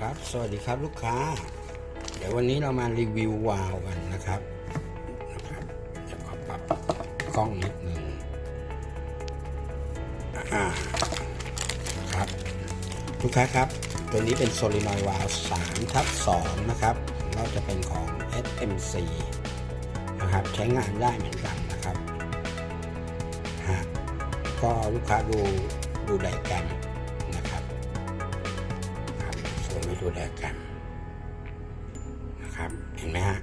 ครับ สวัสดีครับลูกค้า เดี๋ยววันนี้เรามารีวิววาล์วกันนะครับนะครับเดี๋ยวขอปรับกล้องนิดหนึ่งอ่าครับลูกค้าครับ ตัวนี้เป็นโซลินอยวาล์ว3ทับ2นะครับเราจะเป็นของ SMC นะครับใช้งานได้เหมือนกันนะครับฮะก็ลูกค้าดูดูไดแกรม ดูแลกันนะครับ เห็นไหมฮะ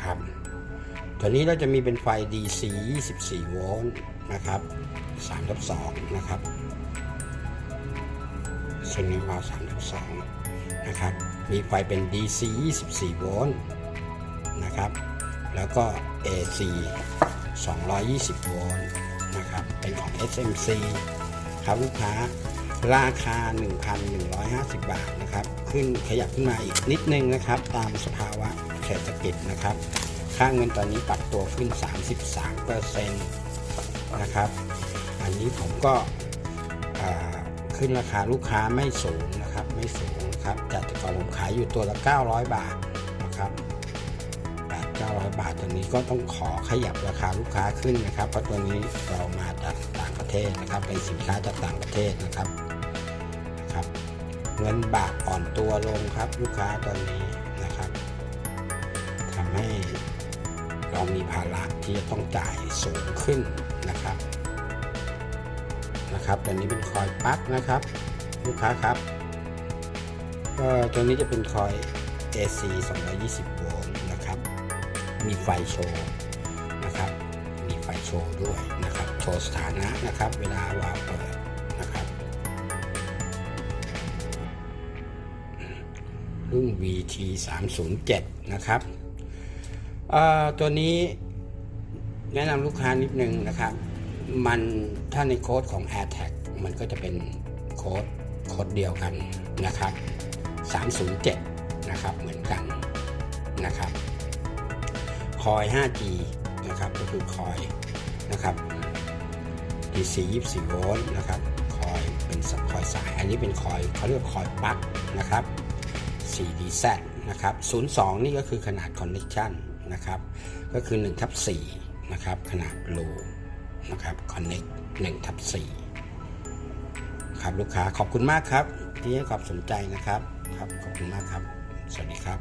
ครับ ตัวนี้เราจะมีเป็นไฟ DC 24 โวลต์นะครับ3ทับ2นะครับซึ่งในวาล์ว3ทับ2นะครับ มีไฟเป็น DC 24 โวลต์นะครับ แล้วก็ AC 220 โวลต์นะครับ เป็นของ SMC ครับลูกค้า ราคา 1,150 บาทนะครับ ขึ้นขยับขึ้นมาอีกนิดนึงนะครับ ตามสภาวะเศรษฐกิจนะครับ ค่าเงินตอนนี้ปรับตัวขึ้น 33%นะครับ อันนี้ผมก็ขึ้นราคาลูกค้าไม่สูงนะครับ ไม่สูงครับจากแต่ก่อนผมขายอยู่ตัวละ 900 บาทนะครับ 900 บาทตัวนี้ก็ต้องขอขยับราคาลูกค้าขึ้นนะครับ เพราะตัวนี้เรามาจากต่างประเทศนะครับเป็นสินค้าจากต่างประเทศนะครับครับ เงินบาทอ่อนตัวลงครับลูกค้าตอนนี้นะครับทำให้เรามีภาระที่จะต้องจ่ายสูงขึ้นนะครับนะครับตัวนี้เป็นคอยปั๊กนะครับ ลูกค้าครับก็ตัวนี้จะเป็นคอย AC 220โวลต์ มีไฟโชว์นะครับ มีไฟโชว์ด้วยนะครับ โชว์สถานะนะครับ เวลาวาเปิดนะครับรุ่น VT 307นะครับตัวนี้แนะนำลูกค้านิดนึงนะครับ มันถ้าในโค้ดของ AirTag มันก็จะเป็นโค้ดโค้ดเดียวกันนะครับ 307 นะครับ เหมือนกันนะครับ อย 5G นะครับก็คือคอยนะครับ DC 24 โวลต์นะครับคอยเป็นสคอยสาย อันนี้เป็นคอยเขาเรียกคอยปลั๊กนะครับ 4DZ นะครับ 02 นี่ก็คือขนาดคอนเน c t ชันนะครับ ก็คือ1ทับ4นะครับ ขนาดโลนะครับ Connect 1ทับ4ครับลูกค้าขอบคุณมากครับ ที่ให้ความสนใจนะครับ ครับ ขอบคุณมากครับ สวัสดีครับ